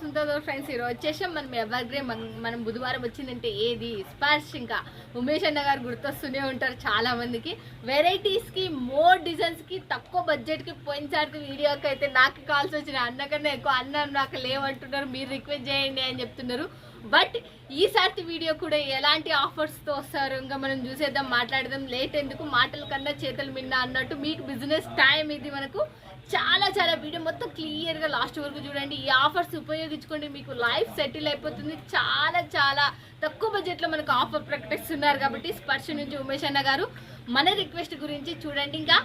సుందర friends ఈరోజు వచ్చేసాం. మనం ఎవరిగ్రే మనం బుధవారం వచ్చిందంటే ఏది? స్పర్శ్ ఇంకా. ఉమేష్ అన్న గారు గుర్తొస్తూనే ఉంటారు చాలా మందికి. మోర్ డిజైన్స్కి తక్కువ బడ్జెట్కి పోయినసారికి వీడియోకి అయితే నాకు కాల్స్ వచ్చిన అన్న కన్నా ఎక్కువ అన్న నాకు లేవంటున్నారు. మీరు రిక్వెస్ట్ చేయండి అని చెప్తున్నారు. బట్ ఈసారి వీడియో కూడా ఎలాంటి ఆఫర్స్తో వస్తారు? ఇంకా మనం చూసేద్దాం మాట్లాడదాం. లేట్ ఎందుకు? మాటల కన్నా చేతులు మిన్న అన్నట్టు మీకు బిజినెస్ టైం ఇది మనకు చాలా చాలా వీడియో మొత్తం క్లియర్గా లాస్ట్ వరకు చూడండి. ఈ ఆఫర్స్ ఉపయోగించుకోండి. మీకు లైఫ్ సెటిల్ అయిపోతుంది. చాలా చాలా తక్కువ బడ్జెట్లో మనకు ఆఫర్ ప్రకటిస్తున్నారు కాబట్టి స్పర్శ నుంచి ఉమేష్ అన్న గారు మన రిక్వెస్ట్ గురించి చూడండి. ఇంకా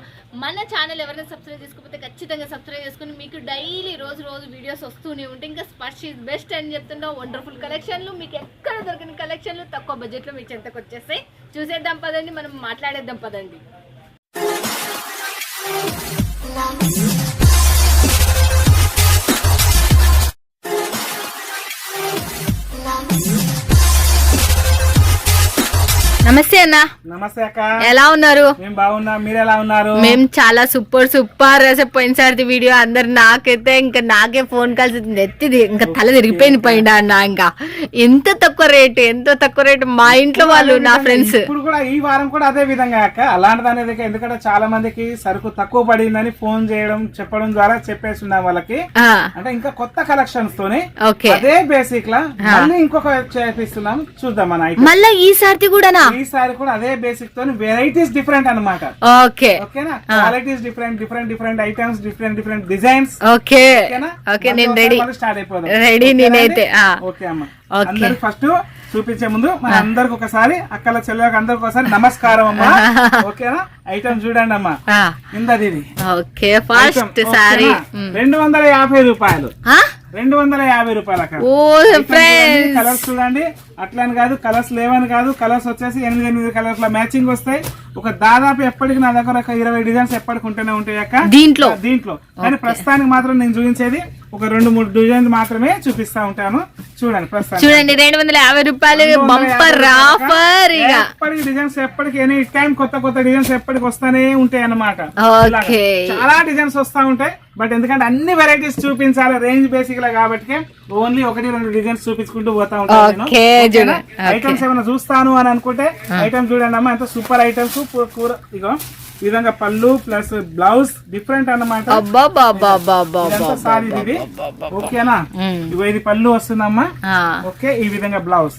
మన ఛానల్ ఎవరైనా సబ్స్క్రైబ్ చేసుకోకపోతే ఖచ్చితంగా సబ్స్క్రైబ్ చేసుకుని మీకు డైలీ రోజు రోజు వీడియోస్ వస్తూనే ఉంటాయి. ఇంకా స్పర్శ ఇస్ బెస్ట్ అని చెప్తున్నా వండర్ఫుల్ కలెక్షన్లు మీకు ఎక్కడ దొరికిన కలెక్షన్లు తక్కువ బడ్జెట్లో మీ చెంతకు వచ్చేస్తాయి. చూసేద్దాం పదండి. మనం మాట్లాడేద్దాం పదండి. love. నమస్తే అన్న. నమస్తే అక్క. ఎలా ఉన్నారు? మేము బాగున్నాం. మీరు ఎలా ఉన్నారు? మేము చాలా సూపర్ సూపర్. అసలు పోయినసారి వీడియో అందరు నాకైతే ఇంకా నాకే ఫోన్ కాల్స్ ఎత్తిది ఇంకా తల తిరిగిపోయింది పైన అన్న ఇంకా. ఎంత తక్కువ రేట్ ఎంత తక్కువ రేట్ మా ఇంట్లో వాళ్ళు నా ఫ్రెండ్స్. ఇప్పుడు కూడా ఈ వారం కూడా అదే విధంగా అక్క. అలాంటిది అనేది ఎందుకంటే చాలా మందికి సరుకు తక్కువ పడిందని ఫోన్ చేయడం చెప్పడం ద్వారా చెప్పేస్తున్నాం వాళ్ళకి. అంటే ఇంకా కొత్త కలెక్షన్స్ తోని ఓకే. అదే బేసిక్ లా మళ్ళీ ఇంకొక చేపిస్తున్నాం. చూద్దాం మన మళ్ళా ఈసారి కూడానా? ఈసారి కూడా అదే బేసిక్ తోని వెరైటీస్ డిఫరెంట్ అన్నమాట. ఓకే. ఓకేనా? Qualities different different different items different different designs okay. Okay నేను రెడీ స్టార్ట్ అయిపోదాం. రెడీ నేనైతే. ఓకే అమ్మ. అందరికి ఫస్ట్ చూపించే ముందు మన అందరికి ఒకసారి అక్కల చెల్లెలకు అందరికి ఒకసారి నమస్కారం అమ్మా. ఓకేనా? ఐటమ్ చూడండి అమ్మా. ఇందది ఇది. ఓకే ఫస్ట్ సారీ రెండు వందల యాభై రూపాయలు. రెండు వందల యాభై రూపాయలు అక్కడ కలర్స్ చూడండి. అట్లని కాదు కలర్స్ లేవని కాదు కలర్స్ వచ్చేసి ఎనిమిది ఎనిమిది కలర్స్లో మ్యాచింగ్ వస్తాయి. ఒక దాదాపు ఎప్పటికి నా దగ్గర ఒక ఇరవై డిజైన్స్ ఎప్పటికి ఉంటూనే ఉంటాయి అక్క. దీంట్లో? దీంట్లో. కానీ ప్రస్తుతానికి మాత్రం నేను చూపించేది ఒక రెండు మూడు డిజైన్ మాత్రమే చూపిస్తా ఉంటాను. చూడండి ప్రస్తుతానికి. చూడండి రెండు వందల యాభై రూపాయలు బంపర్ ఆఫర్ ఇక. ఎప్పటికి డిజైన్స్ ఎప్పటికి ఎనీ టైం కొత్త కొత్త డిజైన్స్ ఎప్పటికి వస్తానే ఉంటాయి అన్నమాట. చాలా డిజైన్స్ వస్తా ఉంటాయి. బట్ ఎందుకంటే అన్ని వెరైటీస్ చూపించాలి రేంజ్ బేసిక్ లా కాబట్టి ఓన్లీ ఒకటి రెండు డిజైన్స్ చూపించుకుంటూ పోతా ఉంటాను. ఐటమ్స్ ఏమైనా చూస్తాను అని అనుకుంటే ఐటమ్ చూడండి అమ్మా. ఎంత సూపర్ ఐటమ్స్ కూర ఇగో. ఈ విధంగా పళ్ళు ప్లస్ బ్లౌజ్ డిఫరెంట్ అన్నమాట. సారీ ఇది ఓకేనా? ఇది పళ్ళు వస్తుందమ్మా. ఓకే ఈ విధంగా blouse.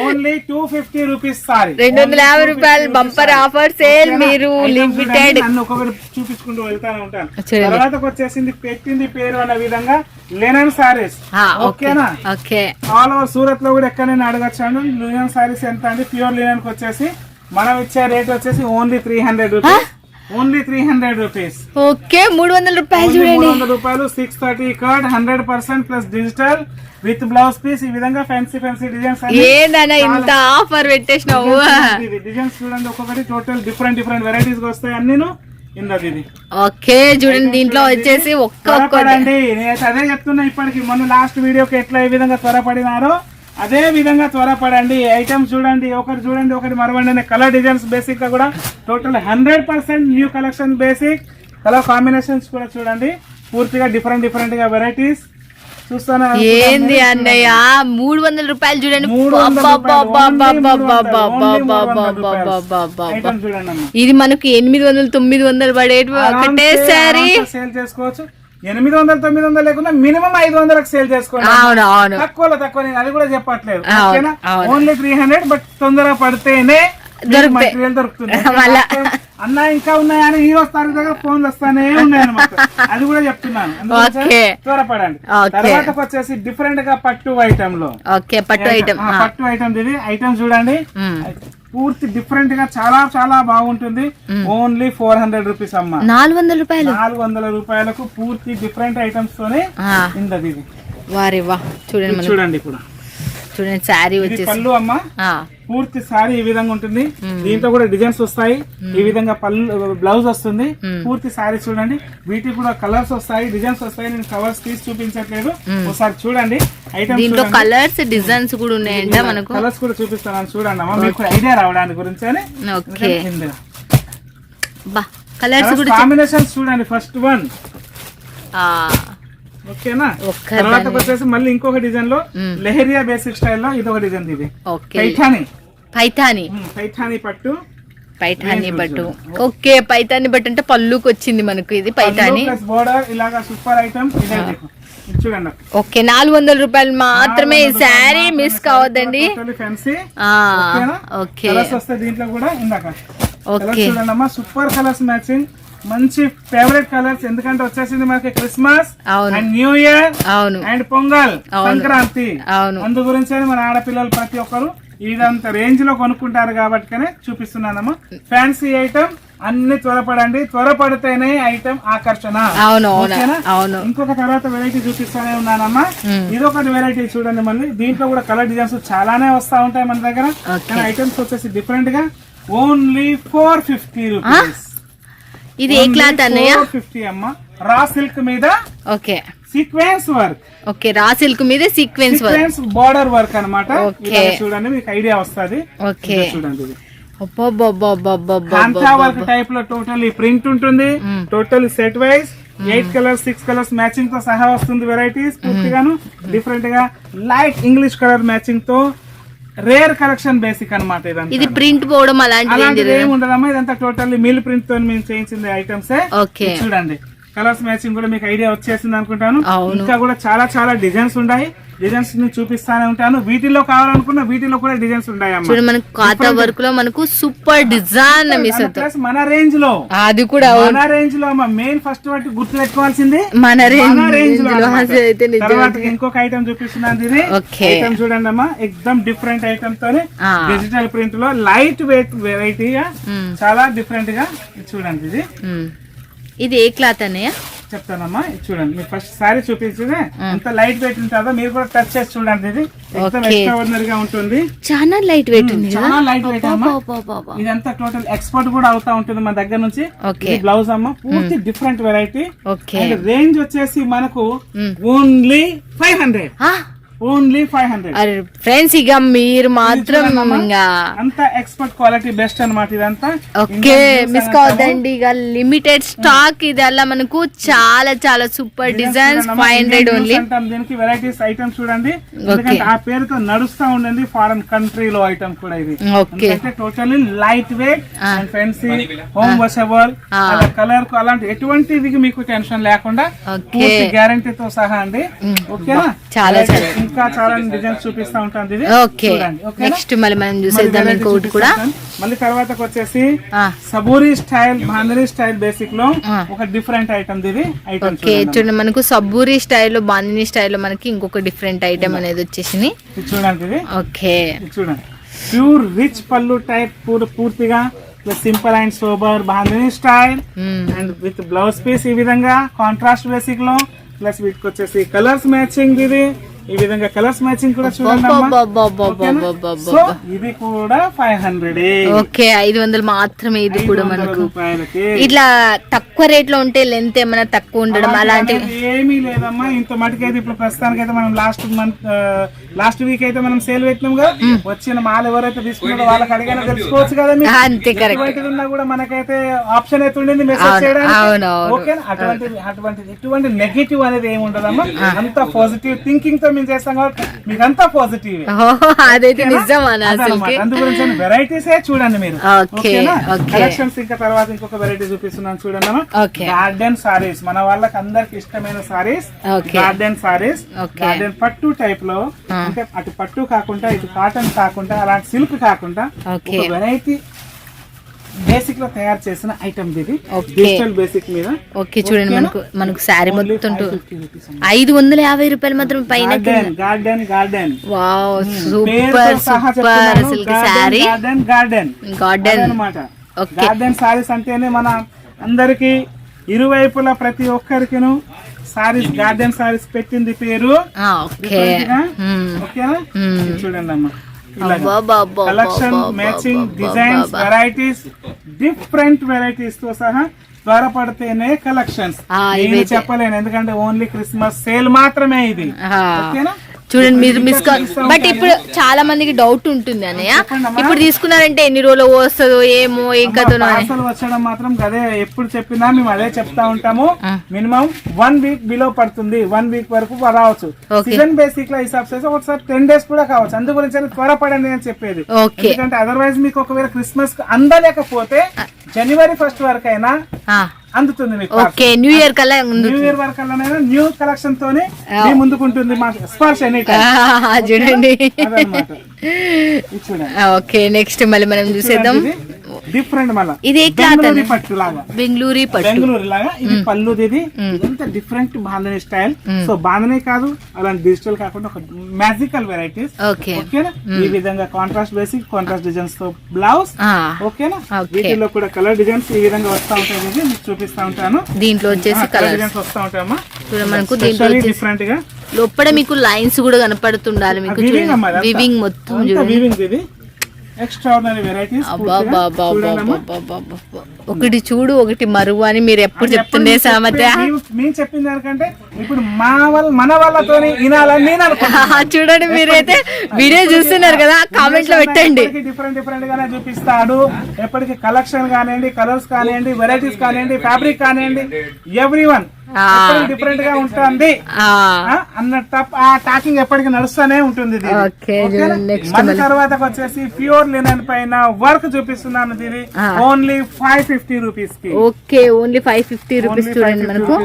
Only two fifty rupees sorry. రెండు వందల యాభై రూపాయలు బంపర్ ఆఫర్ సేల్ మీరు లిమిటెడ్ నన్ను ఒక్కొక్కటి చూపించుకుంటూ వెళ్తానే ఉంటాను. తర్వాత వచ్చేసింది పెట్టింది పేరు అన్న విధంగా లెనన్ సారీస్ ఓకే. ఓకేనా? ఓకే. ఆల్ ఓవర్ సూరత్లో కూడా ఎక్కడైనా అడగచ్చాను లినన్ సారీస్ ఎంత అండి? ప్యూర్ లినన్ వచ్చేసి మనం ఇచ్చే రేట్ వచ్చేసి only three hundred rupees only three hundred rupees okay మూడు వందల రూపాయలు చూడండి. మూడు వందల రూపాయలు six thirty card hundred percent plus digital with blouse piece ఈ విధంగా ఫ్యాన్సీ ఫ్యాన్సీ డిజైన్స్ ఏందన్నా ఇంత ఆఫర్ పెట్టేసినావు? డిజైన్స్ చూడండి ఒక్కొక్కటి టోటల్ డిఫరెంట్ డిఫరెంట్ వెరైటీస్ వస్తాయి అన్నీను ఇందది ఇది. ఓకే చూడండి దీంట్లో వచ్చేసి ఒక్క ఒక్క త్వరపడండి. నేనైతే అదే చెప్తున్నా ఇప్పటికి. మొన్న లాస్ట్ వీడియోకి ఎట్లా ఏ విధంగా త్వరపడినారో అదే విధంగా త్వరపడండి. ఐటమ్స్ చూడండి ఒకటి చూడండి ఒకటి మరవండి కలర్ డిజైన్స్ బేసిక్గా కూడా total hundred percent new collection basic colour combinations కూడా చూడండి. పూర్తిగా డిఫరెంట్ డిఫరెంట్గా వెరైటీస్ చూస్తాను ఏంది అన్నయ్య? మూడు వందల రూపాయలు చూడండి. ఇది మనకు ఎనిమిది వందలు తొమ్మిది వందలు పడేటి ఒకటేసారి. సేల్ చేసుకోవచ్చు. ఎనిమిది వందలు తొమ్మిది వందలు లేకుండా మినిమం ఐదు వందలకు సేల్ చేసుకోండి. తక్కువలో తక్కువ నేను అది కూడా చెప్పట్లేదు. ఓన్లీ త్రీ హండ్రెడ్ బట్ తొందరగా పడితేనే. మెటీరియల్ దొరుకుతుంది. అన్న ఇంకా ఉన్నాయని ఈ రోజు తారీఖు దగ్గర ఫోన్లు వస్తానే ఉన్నాయి అనమాట అది కూడా చెప్తున్నాను. త్వరపడండి. తర్వాత వచ్చేసి డిఫరెంట్గా పట్టు ఐటమ్లో. పట్టు ఐటమ్ పట్టు ఐటమ్ ఇది. ఐటమ్ చూడండి. పూర్తి డిఫరెంట్గా చాలా చాలా బాగుంటుంది. ఓన్లీ ఫోర్ హండ్రెడ్ రూపీస్ అమ్మ. నాలుగు వందల రూపాయలు. నాలుగు వందల రూపాయలకు పూర్తి డిఫరెంట్ ఐటమ్స్ తోనే ఇందది ఇది. వారే వా. చూడండి చూడండి ఇప్పుడు చూడండి శారీ వచ్చేసి పళ్ళు అమ్మ. పూర్తి సారీ ఈ విధంగా ఉంటుంది. దీంట్లో కూడా డిజైన్స్ వస్తాయి. ఈ విధంగా పళ్ళు బ్లౌజ్ వస్తుంది. పూర్తి సారీ చూడండి. వీటికి కూడా కలర్స్ వస్తాయి డిజైన్స్ వస్తాయి. నేను కవర్స్ తీసి చూపించట్లేదు. ఒకసారి చూడండి. దీంట్లో కలర్స్ డిజైన్స్ కూడా ఉన్నాయంట మనకు. కలర్స్ కూడా చూపిస్తాను చూడండి అమ్మ మీకు ఐడియా రావడానికి గురించి అని. కలర్స్ కూడా కాంబినేషన్స్ చూడండి ఫస్ట్ వన్ ఓకేనా? తర్వాత వచ్చేసి మళ్ళీ ఇంకొక డిజైన్లో. లెహరియా బేసిక్ స్టైల్లో ఇది ఒక డిజైన్ ఇది. పైఠాని పైతాని మ్మ్, పైఠాని పట్టు. బట్టు చూడండి. ఓకే పైతాని బట్టు అంటే పళ్ళుకి వచ్చింది మనకు ఇది పైతాని ప్లస్ బోర్డర్ ఇలాగా సూపర్ ఐటమ్ చూడండి. ఓకే నాలుగు వందల రూపాయలు మాత్రమే ఈ శారీ మిస్ కావద్దండి. ఓకే. దీంట్లో కూడా ఓకే. చూడండి సూపర్ కలర్స్ మ్యాచింగ్ మంచి ఫేవరెట్ కలర్స్ ఎందుకంటే వచ్చేసింది మనకి క్రిస్మస్ అండ్ న్యూ ఇయర్ అవును. అండ్ పొంగల్. సంక్రాంతి అవును. అందు గురించి మన ఆడపిల్లలు ప్రతి ఒక్కరు ఇదంత రేంజ్లో కొనుక్కుంటారు కాబట్టి చూపిస్తున్నానమ్మా. ఫ్యాన్సీ ఐటమ్ అన్ని త్వరపడండి. త్వరపడితేనే ఐటమ్ ఆకర్షణ. అవును అవును ఇంకొక తర్వాత వెరైటీ చూపిస్తానే ఉన్నానమ్మా. మ్మ్. ఇదొకటి వెరైటీ చూడండి మళ్ళీ. దీంట్లో కూడా కలర్ డిజైన్స్ చాలానే వస్తా ఉంటాయి మన దగ్గర. ఐటమ్స్ వచ్చేసి డిఫరెంట్గా ఓన్లీ ఫోర్ ఫిఫ్టీ రూపీస్ ఇది ఏ క్లాత్ అన్నయ్య? ఫిఫ్టీ అమ్మా. రా సిల్క్ మీద okay. Sequence work okay raw silk మీద సీక్వెన్స్ వర్క్ బార్డర్ వర్క్ అనమాట ఓకే. చూడండి మీకు ఐడియా వస్తది. ఓకే. చూడండి వర్క్ టైప్లో టోటల్ ప్రింట్ ఉంటుంది. Total set wise eight colours six colours మ్యాచింగ్తో సహా వస్తుంది వెరైటీస్ పూర్తిగాను డిఫరెంట్గా లైట్ ఇంగ్లీష్ కలర్ మ్యాచింగ్తో రేర్ కలెక్షన్ బేసిక్ అన్నమాట ఇదంతా. ఇది ప్రింట్ పోవడం అలాంటిది ఏమి ఉండదమ్మా ఇదంతా టోటల్లీ మిల్ ప్రింట్తో మేము చేయించింది ఐటమ్స్. చూడండి. కలర్స్ మ్యాచింగ్ కూడా మీకు ఐడియా వచ్చేసింది అనుకుంటాను. ఇంకా కూడా చాలా చాలా డిజైన్స్ ఉన్నాయి డిజైన్స్ని చూపిస్తానే ఉంటాను. వీటిలో కావాలనుకున్న వీటిలో కూడా డిజైన్స్ ఉన్నాయి మనకు వర్క్లో మనకు సూపర్ డిజైన్ ప్లస్ మన రేంజ్లో. అది కూడా. మన రేంజ్లో అమ్మ. మెయిన్ ఫస్ట్ వాటి గుర్తు పెట్టుకోవాల్సింది మన రేంజ్ రేంజ్లో తర్వాత ఇంకొక ఐటమ్ చూపిస్తున్నాను ఇది. ఐటమ్ చూడండి అమ్మా. ఎక్దమ్ డిఫరెంట్ ఐటమ్ తోని. డిజిటల్ ప్రింట్లో లైట్ వెయిట్ వెరైటీగా. చాలా డిఫరెంట్గా చూడండి ఇది. ఇది ఏ క్లాత్ అన్నయ్య? చెప్తానమ్మా చూడండి. మీరు ఫస్ట్ సారీ చూపించింది ఎంత లైట్ వెయిట్ ఉంటుందో మీరు కూడా టచ్ చేసి చూడండి ఇది. ఓకే. ఎక్స్ట్రాడినరీ గా ఉంటుంది. చాలా లైట్ వెయిట్ ఉంది చాలా లైట్ వెయిట్ అమ్మా. ఇదంతా టోటల్ ఎక్స్పోర్ట్ కూడా అవుతా ఉంటుంది మన దగ్గర నుంచి. బ్లౌజ్ అమ్మ. పూర్తి డిఫరెంట్ వెరైటీ రేంజ్ వచ్చేసి మనకు. ఓన్లీ ఫైవ్ హండ్రెడ్ ఆ, ఓన్లీ ఫైవ్ హండ్రెడ్ ఫ్రెండ్స్ ఇక మీరు మాత్రం అంత ఎక్స్పర్ట్ క్వాలిటీ బెస్ట్ అన్నమాట ఇదంతా. ఓకే మిస్ కావద్దండి ఇక లిమిటెడ్ స్టాక్ ఇది అలా మనకు చాలా చాలా super designs five hundred only దీనికి వెరైటీస్ ఐటమ్ చూడండి. ఎందుకంటే ఆ పేరుతో నడుస్తా ఉండండి ఫారెన్ కంట్రీలో ఐటమ్ కూడా ఇది. Okay. Totally light weight. And fancy home washable కలర్కు అలాంటి ఎటువంటిది మీకు టెన్షన్ లేకుండా ఓకే. పూర్తి గ్యారంటీ తో సహా అండి. ఓకేనా? చాలా. ఇంకా చాలా డిజైన్స్ చూపిస్తా ఉంటాను ఇది. ఓకే. నెక్స్ట్ మళ్ళీ మనం చూసేద్దాం ఇంకోటి కూడా. మళ్ళీ తర్వాతకు వచ్చేసి సబూరి స్టైల్ బాందరీ స్టైల్ బేసిక్లో. ఒక డిఫరెంట్ ఐటమ్ ఇది. ఐటమ్ ఓకే చూడండి మనకు సబ్బూరి స్టైల్లో బాందిని స్టైల్లో మనకి ఇంకొక డిఫరెంట్ ఐటమ్ అనేది వచ్చేసింది. చూడండి ఇది. ఓకే. చూడండి. ప్యూర్ రిచ్ పళ్ళు టైప్ పూర్ పూర్తిగా plus simple and sober bandhani style. And with blouse piece ఈ విధంగా కాంట్రాస్ట్ బేసిక్లో. ప్లస్ వీటికి వచ్చేసి కలర్స్ మ్యాచింగ్ ఇది. ఈ విధంగా కలర్స్ మ్యాచింగ్ కూడా చూడండి సో ఇది కూడా ఫైవ్ హండ్రెడ్ ఓకే ఐదు వందలు మాత్రమే ఇది కూడా మనకు. ఇట్లా తక్కువ రేట్లో ఉంటే లెంత్ ఏమైనా తక్కువ ఉండడం అలాంటి ఏమీ లేదమ్మా. ఇంత మటుకు అయితే ఇప్పుడు ప్రస్తుతానికి అయితే మనం లాస్ట్ మంత్ లాస్ట్ వీక్ అయితే మనం సేల్ పెట్టినాం కదా. వచ్చిన మాల్ ఎవరైతే తీసుకున్నారో వాళ్ళకి అడిగినా తెలుసుకోవచ్చు కదా అంతే కరెక్ట్ ఉన్నా కూడా మనకైతే ఆప్షన్ అయితే ఉండింది మెసేజ్ చేయడానికి. ఓకే అటువంటి అటువంటి ఎటువంటి నెగిటివ్ అనేది ఏమి ఉండదమ్మా. అంత పాజిటివ్ థింకింగ్తో మేము చేస్తాం కాబట్టి మీకు అంతా పాజిటివ్ అదైతే నిజం అన్న అసలుకి. అందు గురించి వెరైటీస్ చూడండి మీరు. కలెక్షన్స్ ఇంకా తర్వాత ఇంకొక వెరైటీ చూపిస్తున్నాను చూడండి గార్డెన్ సారీస్ మన వాళ్ళకి అందరికి ఇష్టమైన సారీస్. గార్డెన్ సారీస్. గార్డెన్ పట్టు టైప్లో. అంటే అటు పట్టు కాకుండా ఇటు కాటన్ కాకుండా అలాంటి సిల్క్ కాకుండా. ఒక వెరైటీ బేసిక్లో తయారు చేసిన ఐటమ్ ఇది ఓకే. డిజిటల్ బేసిక్ మీద ఓకే చూడండి? మనకు మనకు శారీ Only మొత్తం 550 rupees అమ్మా. ఐదు వందల యాభై రూపాయలు మాత్రం పైన garden garden wow super super. అసలు garden, sari garden garden garden అనమాట ఓకే. గార్డెన్ సారీస్ అంటేనే మన అందరికి ఇరువైపులా ప్రతి ఒక్కరికిను సారీస్ గార్డెన్ సారీస్ పెట్టింది పేరు. ఓకేనా మ్మ్. ఇది చూడండి అమ్మా. Collection matching designs varieties different వెరైటీస్తో సహా త్వరపడితేనే కలెక్షన్స్ నేను. చెప్పలేను ఎందుకంటే ఓన్లీ క్రిస్మస్ సేల్ మాత్రమే ఇది. ఓకేనా? చూడండి మీరు మిస్ బట్ ఇప్పుడు చాలా మందికి డౌట్ ఉంటుంది అన్నయ్య. ఇప్పుడు తీసుకున్నారంటే ఎన్ని రోజులు వస్తుందో ఏమో ఏం కథనో వచ్చడం మాత్రం అదే ఎప్పుడు చెప్పినా మేము అదే చెప్తా ఉంటాము. మినిమం వన్ వీక్ బిలో పడుతుంది వన్ వీక్ వరకు రావచ్చు. సీజన్ బేసిక్లో హిసాబ్ చేస్తే ఒకసారి టెన్ డేస్ కూడా కావచ్చు. అందు గురించి త్వరపడండి అని చెప్పేది. ఓకే. ఎందుకంటే అదర్వైజ్ మీకు ఒకవేళ క్రిస్మస్కు అందలేకపోతే జనవరి ఫస్ట్ వరకు అయినా అందుతుంది మీకు ఓకే న్యూ ఇయర్ కల్లా న్యూ ఇయర్ వరకు న్యూ కలెక్షన్ తోనే మీ ముందుకుంటుంది మా ఎనీ చూడండి. ఓకే నెక్స్ట్ మళ్ళీ మనం చూసేద్దాం. డిఫరెంట్ మళ్ళా. ఇది బెంగళూరు పట్టు లాగా బెంగళూరు పట్టు. బెంగళూరు లాగా ఇది పళ్ళుది ఇది ఇదంతా different bandhani style so bandhani కాదు అలాంటి డిజిటల్ కాకుండా ఒక మ్యాజికల్ వెరైటీస్ ఓకే. ఓకేనా? ఈ విధంగా కాంట్రాస్ట్ బేసిక్ కాంట్రాస్ట్ డిజైన్స్తో బ్లౌజ్ ఓకేనా. వీటిలో కూడా కలర్ డిజైన్స్ ఈ విధంగా వస్తా ఉంటాయి మీకు చూపిస్తా ఉంటాను. దీంట్లో వచ్చేసి కలర్ డిజైన్స్ వస్తా ఉంటాయమ్మా మనకు దీంట్లో డిఫరెంట్గా. లోపల మీకు లైన్స్ కూడా కనపడుతుండాలి మీకు వివింగ్ మొత్తం వివింగ్ ఇది. ఒకటి చూడు ఒకటి మరువు అని మీరు ఎప్పుడు చెప్తుండే సామెత మేము చెప్పిన దానికంటే ఇప్పుడు మా వాళ్ళ మన వాళ్ళతోని వినాలని నేను అనుకుంటున్నా. చూడండి మీరైతే వీడియో చూస్తున్నారు కదా కామెంట్లో పెట్టండి. డిఫరెంట్ డిఫరెంట్ గానే చూపిస్తాడు. ఎప్పటికి కలెక్షన్ కానివ్వండి కలర్స్ కానివ్వండి వెరైటీస్ కానివ్వండి ఫ్యాబ్రిక్ కానివ్వండి ఎవ్రీ వన్. డిఫరెంట్గా ఉంటుంది. ఆ, ఆ, టాకింగ్ ఎప్పటికి నడుస్తూనే ఉంటుంది మన. తర్వాత వచ్చేసి ప్యూర్ లినన్ పైన వర్క్ చూపిస్తున్నాను ఇది ఆ. ఓన్లీ ఫైవ్ ఫిఫ్టీ రూపీస్కి. Okay only five fifty rupees చూడండి మనకు.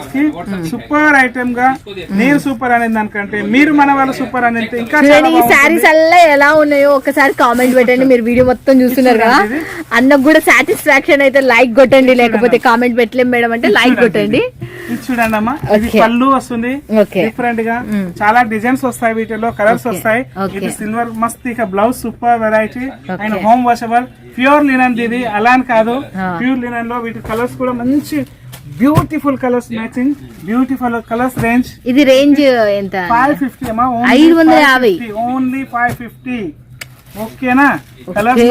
సూపర్ ఐటమ్గా నేను సూపర్ అనేది దానికంటే మీరు మన వాళ్ళు సూపర్ అనేది ఇంకా ఈ. శారీస్ అల్లా ఎలా ఉన్నాయో ఒకసారి కామెంట్ పెట్టండి మీరు వీడియో మొత్తం చూస్తున్నారు కదా. అన్నకు కూడా సాటిస్ఫాక్షన్ అయితే లైక్ కొట్టండి లేకపోతే కామెంట్ పెట్టలేం మేడం అంటే లైక్ కొట్టండి. చూడండి అమ్మా. ఇది. పళ్ళు వస్తుంది. డిఫరెంట్గా చాలా డిజైన్స్ వస్తాయి వీటిలో కలర్స్ వస్తాయి. ఇది సిల్వర్ మస్త్ ఇక blouse super variety and home washable pure linen ఇది అలా అని కాదు. ప్యూర్ లినన్లో వీటి కలర్స్ కూడా మంచి beautiful colours matching beautiful colours range ఇది రేంజ్ ఎంత? ఫైవ్ ఫిఫ్టీ అమ్మా ఐదు వందల యాభై. ఓన్లీ ఫైవ్ ఫిఫ్టీ ఓకేనా? కలర్స్.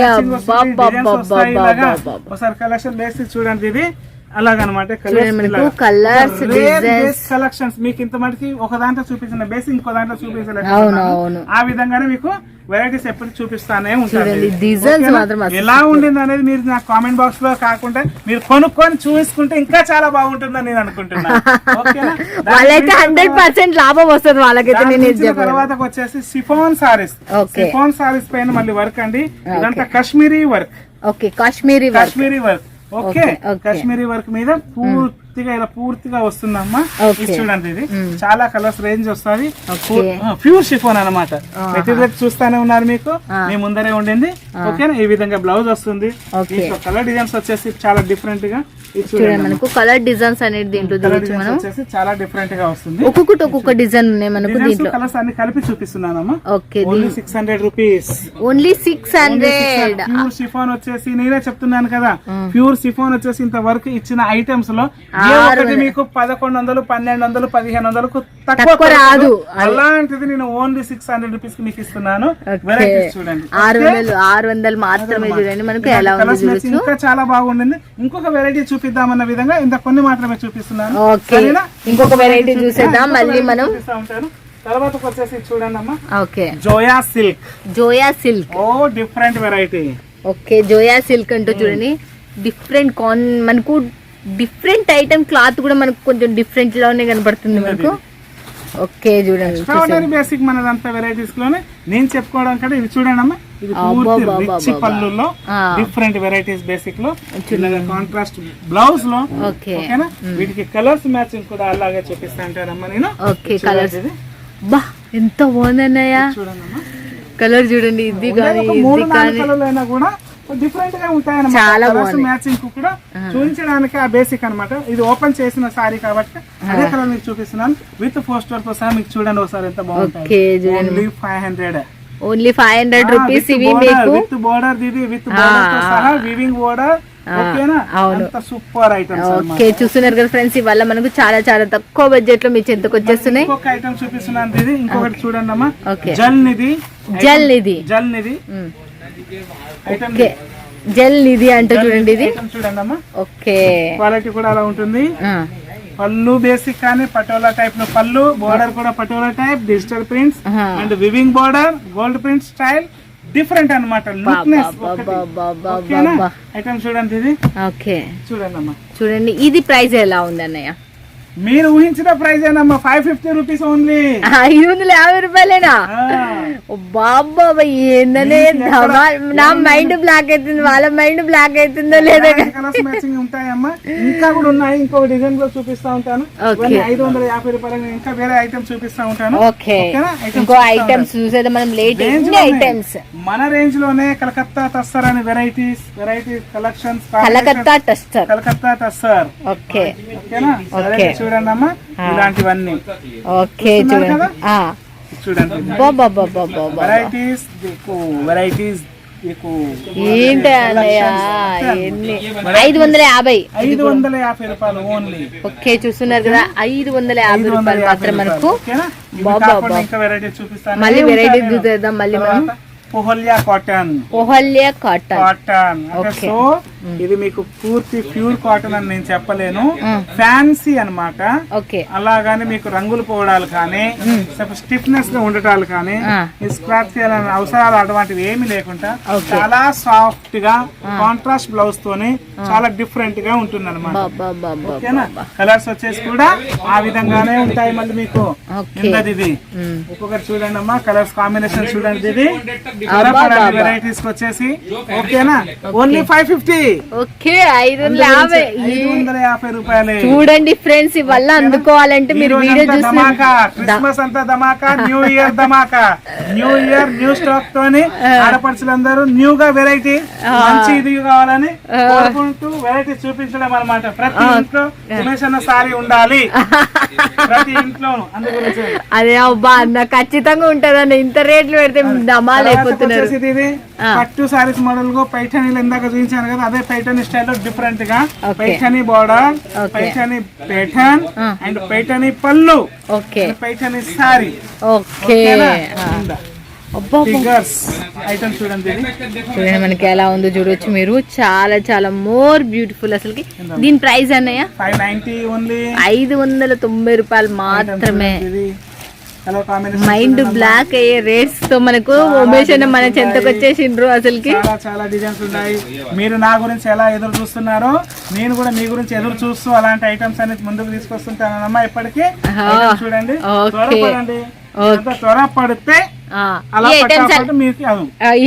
ఒకసారి కలెక్షన్ వేసి చూడండి ఇది. అలాగనమాట designs. కలెక్షన్స్ మీకు ఇంత మటుకి ఒక దాంట్లో చూపించిన బేస్ ఇంకో దాంట్లో చూపించలేదు. ఆ విధంగానే మీకు వెరైటీస్ ఎప్పుడు చూపిస్తానే ఉంటాను. అసలు ఎలా ఉండింది అనేది మీరు నా కామెంట్ బాక్స్లో కాకుండా మీరు కొనుక్కొని చూసుకుంటే ఇంకా చాలా బాగుంటుందని నేను అనుకుంటున్నా. ఓకేనా? దాని వాళ్ళైతే గురించి హండ్రెడ్ పర్సెంట్ లాభం వస్తుంది వాళ్ళకైతే తర్వాత వచ్చేసి సిఫాన్ సారీస్. సిఫాన్ సారీస్ పైన మళ్ళీ వర్క్ అండి. ఇదంతా Kashmiri work okay Kashmiri work Kashmiri work okay. Kashmiri work మీద పూర్తిగా ఇలా పూర్తిగా వస్తుందమ్మా. ఇది చూడండి ఇది. చాలా కలర్స్ రేంజ్ వస్తుంది. ప్యూర్ షిఫోన్ అనమాట మెటీరియల్ చూస్తానే ఉన్నారు మీకు. మీ ముందరే ఉండింది. ఓకేనా ఈ విధంగా బ్లౌజ్ వస్తుంది. కలర్ డిజైన్స్ వచ్చేసి చాలా డిఫరెంట్గా మనకు కలర్ డిజైన్స్ అనేది దీంట్లో మనం. చాలా డిఫరెంట్గా వస్తుంది. ఒక్కొక్కటి ఒక్కొక్క డిజైన్ ఉన్నాయి మనకు దీంట్లో. కలర్స్ అన్ని కలిపి చూపిస్తున్నానమ్మా. Okay only six hundred rupees only six hundred pure chiffon వచ్చేసి నేనే చెప్తున్నాను కదా. ప్యూర్ సిఫోన్ వచ్చేసి ఇంత వరకు ఇచ్చిన ఐటమ్స్లో ఏ ఒక్కటి మీకు పదకొండు వందలు పన్నెండు వందలు పదిహేను వందలకు తక్కువ రాదు. అలాంటిది నేను ఓన్లీ సిక్స్ హండ్రెడ్ రూపీస్ మీకు ఇస్తున్నాను. చూడండి. ఆరు వందలు ఆరు వందలు మాత్రమే చూడండి. మనకు ఎలా ఉంది ఇంకా చాలా బాగుండింది ఇంకొక వెరైటీ చూపిద్దామన్న విధంగా ఇంత కొన్ని మాత్రమే చూపిస్తున్నాను? ఇంకొక వెరైటీ చూసేద్దాం. మళ్ళీ మనం తర్వాత వచ్చేసి చూడండి అమ్మా. Okay. Zoya silk. Zoya silk. ఓ different variety. Okay Zoya silk అంటూ చూడండి. డిఫరెంట్ కాన్ మనకు డిఫరెంట్ ఐటమ్ క్లాత్ కూడా మనకు కొంచెం డిఫరెంట్లోనే కనపడుతుంది మనకు. ఓకే చూడండి. ఎక్స్ట్రాడినరీ బేసిక్ మనదంతా వెరైటీస్లోనే నేను చెప్పుకోవడం కంటే ఇది చూడండి అమ్మా ఇది పూర్తి. రిచ్ పళ్ళులో. డిఫరెంట్ వెరైటీస్ బేసిక్లో. చిన్నగా కాంట్రాస్ట్ బ్లౌజ్లో. ఓకే. ఓకేనా? వీటికి కలర్స్ మ్యాచింగ్ కూడా అలాగే చూపిస్తా అంటారమ్మా నేను. ఓకే కలర్స్ ఇది. బా ఎంత బాగుందన్నయ్య కలర్ చూడండి ఇది కానీ మూడు నాలుగు కలర్లు అయినా కూడా డిఫరెంట్గా ఉంటాయన్నమాట. చాలా కలర్స్. మ్యాచింగ్ కూడా చూపించడానికి ఆ బేసిక్ అన్నమాట. ఇది ఓపెన్ చేసిన సారీ కాబట్టి అదే కలర్ మీకు చూపిస్తున్నాను. విత్ పోస్టర్తో సహా మీకు చూడండి ఒకసారి ఎంత చూడండి. Only five hundred only five hundred rupees ఇవి మీకు. విత్ బోర్డర్ ఇది విత్ బోర్డర్తో సహా వివింగ్ బోర్డర్ అవును. సూపర్ ఐటమ్స్ ఓకే చూస్తున్నారు కదా ఫ్రెండ్స్ ఇవాళ మనకు చాలా చాలా తక్కువ బడ్జెట్లో మీ చెంతకు వచ్చేస్తున్నాయి. ఇంకొక ఐటమ్ చూపిస్తున్నాను ఇది. ఇంకొకటి చూడండి అమ్మా. జల్ నిధి. జెల్ ఇది జల్ నిధి. ఓకే. జెల్ ఇది అంటే చూడండి ఇది చూడండి అమ్మా. ఓకే. క్వాలిటీ కూడా అలా ఉంటుంది. పళ్ళు బేసిక్ కానీ పటోలా టైప్లో పళ్ళు బోర్డర్ కూడా patola type digital prints. And weaving border gold print style different అనమాట ఐటమ్ చూడండి ఇది. ఓకే. చూడండి అమ్మా. చూడండి ఇది ప్రైస్ ఎలా ఉంది అన్నయ్య మీరు ఊహించిన ప్రైస్ ఏనమ్మా? ఫైవ్ ఫిఫ్టీ రూపీస్ ఓన్లీ ఐదు వందల యాభై రూపాయలేనా? బాబా ఏందనే నా మైండ్ బ్లాక్ అవుతుంది వాళ్ళ మైండ్ బ్లాక్ అవుతుందో లేదో కలర్స్ మ్యాచింగ్ ఉంటాయమ్మా. ఇంకా కూడా ఉన్నాయి. ఇంకొక డిజైన్లో చూపిస్తా ఉంటాను. ఐదు వందల యాభై రూపాయలు ఇంకా వేరే ఐటమ్స్ చూపిస్తా ఉంటాను. ఓకే ఇంకో ఐటమ్స్ చూసేది మనం లేట్. ఐటమ్స్ మన రేంజ్లోనే కలకత్తా టస్సర్ అనే varieties varieties collections Calcutta tussar Calcutta tussar okay ఓకేనా. చూడండి అమ్మా ఇలాంటివన్నీ. ఓకే చూడండి. చూడండి. వెరైటీస్ వెరైటీస్ ఐదు వందల యాభై. ఐదు వందల యాభై రూపాయలు ఓన్లీ ఓకే చూస్తున్నారు కదా? ఐదు వందల యాభై రూపాయలు మాత్రం మనకు. బాబా మళ్ళీ వెరైటీ చూసేద్దాం మళ్ళీ మనం. పొహల్యా కాటన్. పొహల్య కాటన్. కాటన్. అంటే. సో ఇది మీకు పూర్తి ప్యూర్ కాటన్ అని నేను చెప్పలేను. ఫ్యాన్సీ అన్నమాట. ఓకే. అలాగని మీకు రంగులు పోవడాలు కానీ స్టిఫ్నెస్గా ఉండటాలు కానీ స్క్రాచ్ చేయాలని అవసరాలు అటువంటివి ఏమీ లేకుండా. చాలా సాఫ్ట్గా కాంట్రాస్ట్ బ్లౌజ్ తోని చాలా డిఫరెంట్గా ఉంటుంది అనమాట ఓకేనా? కలర్స్ వచ్చేసి కూడా ఆ విధంగానే ఉంటాయి మళ్ళీ మీకు. ఇది మ్మ్. ఒక్కొక్కటి చూడండి అమ్మా కలర్స్ కాంబినేషన్ చూడండి ఇది వెరైటీస్ వచ్చేసి ఓకేనా? Only five fifty okay. ఐదు వందల యాభై. ఐదు వందల యాభై రూపాయలే. చూడండి ఫ్రెండ్స్ ఇవల్ల అందుకోవాలంటే మీరు వీడియో చూసి క్రిస్మస్ అంతా ధమాకా న్యూ ఇయర్ ధమాకా. న్యూ ఇయర్ న్యూ స్టాక్ తోని ఆడపడుచులందరూ న్యూ గా వెరైటీ మంచి ఇది కావాలని కోరుకుంటూ వెరైటీ చూపించడం అన్నమాట. ప్రతి ఇంట్లో ఉమేష్ అన్న సారీ ఉండాలి. ప్రతి ఇంట్లో అదే అబ్బా అన్న ఖచ్చితంగా ఉంటదన్న ఇంత రేట్లు పెడితే దమాలు ఇది పట్టు సారీస్ మోడల్గా పైఠానీలు ఇందాక చూపించాను కదా అదే పైఠానీ స్టైల్లో డిఫరెంట్గా. పైఠానీ బోర్డర్. పైఠానీ పేఠాన్. అండ్ పైఠానీ పళ్ళు. ఓకే. పైఠానీ సారీ. ఓకే. చూడండి మనకి ఎలా ఉందో చూడొచ్చు మీరు. చాలా చాలా మోర్ బ్యూటిఫుల్ అసలుకి. దీని ప్రైస్ అన్నయ్య? ఫైవ్ నైన్టీ ఓన్లీ ఐదు వందల తొంభై రూపాయలు మాత్రమే. మైండ్ బ్లాక్ అయ్యే రేట్స్తో మనకు ఉమేష్ అన్న మన చెంతకు వచ్చేసిండ్రు అసలుకి. చాలా చాలా డిజైన్స్ ఉన్నాయి. మీరు నా గురించి ఎలా ఎదురు చూస్తున్నారో? నేను కూడా మీ గురించి ఎదురు చూస్తూ అలాంటి ఐటమ్స్ అనేది ముందుకు తీసుకొస్తుంటానమ్మా ఇప్పటికీ. చూడండి. త్వరపడండి. ఎంత త్వర పడితే ఆ, అలా మీకు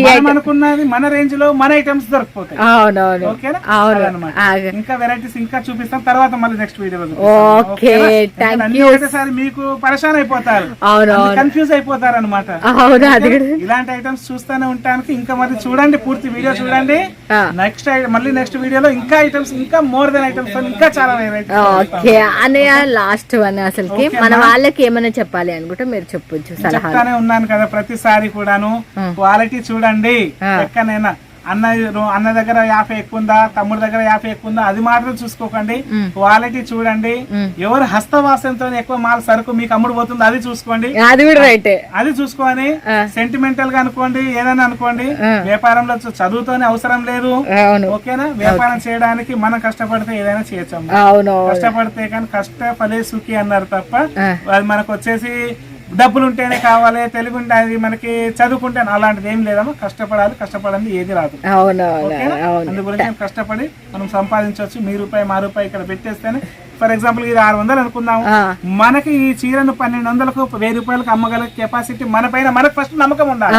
మనం item- అనుకున్నది మన రేంజ్లో మన ఐటమ్స్ దొరికిపోతాయి. అవునవును. అవును. ఇంకా వెరైటీస్ ఇంకా చూపిస్తాం. తర్వాత మళ్ళీ నెక్స్ట్ వీడియోలో ఓకే, మీకు పరేషాన్ అయిపోతారు. కన్ఫ్యూజ్ అయిపోతారు అనమాట ఇలాంటి ఐటమ్స్ చూస్తూనే ఉంటానికి ఇంకా మరి చూడండి పూర్తి వీడియో చూడండి. నెక్స్ట్ మళ్ళీ నెక్స్ట్ వీడియోలో ఇంకా ఐటమ్స్ ఇంకా మోర్ దెన్ ఐటమ్స్ ఇంకా చాలా ఓకే లాస్ట్ వన్ అసలుకి. Okay, మన. వాళ్ళకి ఏమైనా చెప్పాలి అనుకుంటే మీరు చెప్పొచ్చు చెప్తానే ఉన్నాను కదా ప్రతిసారి కూడాను క్వాలిటీ చూడండి ఆ. ఎక్కడైనా అన్న అన్న దగ్గర యాభై ఎక్కువ ఉందా తమ్ముడి దగ్గర యాభై ఎక్కువ ఉందా అది మాత్రం చూసుకోకండి. క్వాలిటీ చూడండి. ఎవరు హస్తవాసంతో ఎక్కువ మాల్ సరుకు మీకు అమ్ముడు పోతుంది అది చూసుకోండి అది కూడా రైటే అది చూసుకొని. సెంటిమెంటల్గా అనుకోండి ఏదైనా అనుకోండి. వ్యాపారంలో చదువుతోనే అవసరం లేదు ఓకేనా వ్యాపారం చేయడానికి మనం కష్టపడితే ఏదైనా చేయొచ్చు. కష్టపడితే కానీ కష్ట ఫలే సుఖి అన్నారు తప్ప. అది మనకు వచ్చేసి డబ్బులు ఉంటేనే కావాలి తెలుగు అది మనకి చదువుకుంటే అలాంటిది ఏం లేదమ్మా. కష్టపడాలి కష్టపడండి ఏది రాదు. అవును అవును ఓకేనా? అవును. అందు గురించి మనం కష్టపడి మనం సంపాదించవచ్చు. మీ రూపాయి మా రూపాయి ఇక్కడ పెట్టేస్తేనే ఫర్ ఎగ్జాంపుల్ ఇది ఆరు వందలు అనుకుందాం. మనకి ఈ చీరను పన్నెండు వందలకు వెయ్యి రూపాయలకు అమ్మగల కెపాసిటీ మన పైన మనకు ఫస్ట్ నమ్మకం ఉండాలి.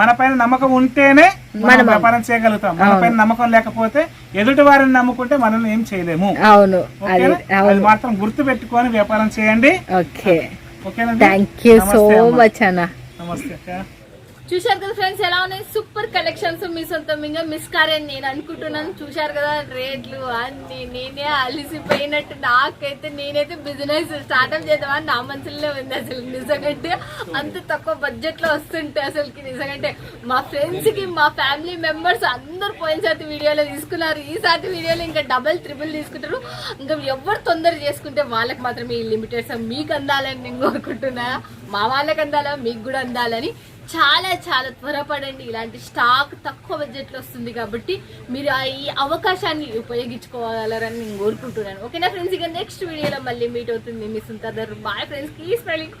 మన పైన నమ్మకం ఉంటేనే మనం వ్యాపారం చేయగలుగుతాం. మన పైన నమ్మకం లేకపోతే ఎదుటి వారిని నమ్ముకుంటే మనల్ని ఏం చేయలేము. అవును అది మాత్రం గుర్తు పెట్టుకొని వ్యాపారం చేయండి. ఓకే. థ్యాంక్ యూ సో నమస్తే అమ్మా. మచ్ అన్న నమస్తే అక్క చూశారు కదా ఫ్రెండ్స్ ఎలా ఉన్నాయి? సూపర్ కలెక్షన్స్ మీ సొంతం. ఇంకా మిస్ కారే నేను అనుకుంటున్నాను. చూశారు కదా రేట్లు అన్ని నేనే అలిసిపోయినట్టు నాకైతే నేనైతే బిజినెస్ స్టార్ట్అప్ చేద్దామని నా మనసులో ఉంది అసలు నిజంగంటే అంత తక్కువ బడ్జెట్లో వస్తుంటే అసలుకి నిజంగంటే మా ఫ్రెండ్స్కి మా ఫ్యామిలీ మెంబర్స్ అందరు పోయినసారి వీడియోలో తీసుకున్నారు. ఈసారి వీడియోలో ఇంకా డబల్ ట్రిపుల్ తీసుకుంటారు. ఇంకా ఎవరు తొందర చేసుకుంటే వాళ్ళకి మాత్రమే ఈ లిమిటెడ్స్ మీకు అందాలని నేను కోరుకుంటున్నా. మా వాళ్ళకి అందాలా మీకు కూడా అందాలని చాలా చాలా త్వరపడండి. ఇలాంటి స్టాక్ తక్కువ బడ్జెట్లో వస్తుంది కాబట్టి మీరు ఆ ఈ అవకాశాన్ని ఉపయోగించుకోగలరని నేను కోరుకుంటున్నాను. ఓకేనా ఫ్రెండ్స్ ఇక నెక్స్ట్ వీడియోలో మళ్ళీ మీట్ అవుతుంది మీ సుంతర్ బాయ్ ఫ్రెండ్స్ కీ స్పెల్లింగ్